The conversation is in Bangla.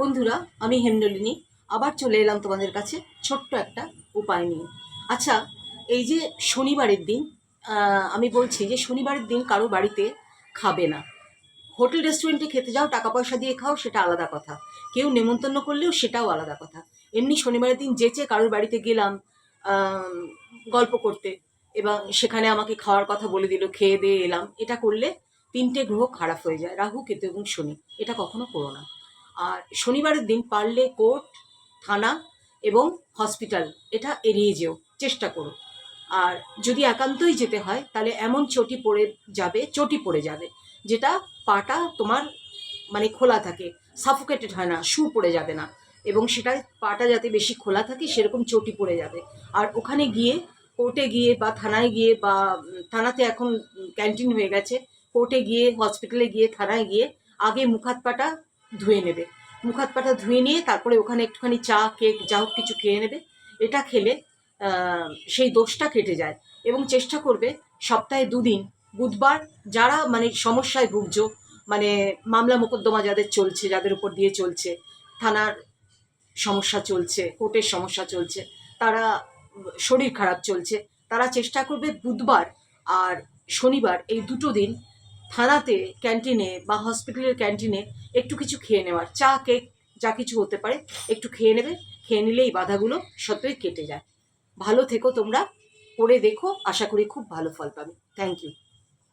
বন্ধুরা, আমি হেমনলিনী। আবার চলে এলাম তোমাদের কাছে ছোট্ট একটা উপায় নিয়ে। আচ্ছা এই যে শনিবারের দিন আমি বলছি যে শনিবারের দিন কারও বাড়িতে খাবে না। হোটেল, রেস্টুরেন্টে খেতে যাও টাকা পয়সা দিয়ে খাও, সেটা আলাদা কথা। কেউ নেমন্তন্ন করলেও সেটাও আলাদা কথা। এমনি শনিবারের দিন যেচে কারোর বাড়িতে গেলাম গল্প করতে, এবং সেখানে আমাকে খাওয়ার কথা বলে দিল, খেয়ে দিয়ে এলাম, এটা করলে তিনটে গ্রহ খারাপ হয়ে যায়, রাহু, কেতু এবং শনি। এটা কখনো করো না। আর শনিবারের দিন পারলে কোর্ট, থানা এবং হসপিটাল এটা এড়িয়ে যেও, চেষ্টা করো। আর যদি একান্তই যেতে হয়, তাহলে এমন চটি পড়ে যাবে, চটি পড়ে যাবে, যেটা পাটা তোমার মানে খোলা থাকে সাফোকেটেড হয় না শু পড়ে যাবে না। এবং সেটা পাটা যাতে বেশি খোলা থাকে, সেরকম চটি পড়ে যাবে। আর ওখানে গিয়ে কোর্টে গিয়ে বা থানায় গিয়ে বা থানাতে এখন ক্যান্টিন হয়ে গেছে, কোর্টে গিয়ে, হসপিটালে গিয়ে, থানায় গিয়ে আগে মুখ হাত পাটা ধুয়ে নেবে। মুখ হাত পাটা ধুয়ে নিয়ে তারপরে ওখানে একটুখানি চা, কেক, যা হোক কিছু খেয়ে নেবে। এটা খেলে সেই দোষটা কেটে যায় এবং চেষ্টা করবে সপ্তাহে দুদিন, বুধবার যারা মানে সমস্যায় ভুগছো মানে মামলা মোকদ্দমা যাদের চলছে, যাদের উপর দিয়ে চলছে, থানার সমস্যা চলছে, কোর্টের সমস্যা চলছে, তারা শরীর খারাপ চলছে, তারা চেষ্টা করবে বুধবার আর শনিবার এই দুটো দিন থানাতে, ক্যান্টিনে বা হসপিটালের ক্যান্টিনে একটু কিছু খেয়ে নেওয়ার। চা, কেক, যা কিছু হতে পারে, একটু খেয়ে নেবে। খেয়ে নিলে এই বাধাগুলো সত্যই কেটে যায়। ভালো থেকো তোমরা, করে দেখো, আশা করি খুব ভালো ফল পাবে। Thank you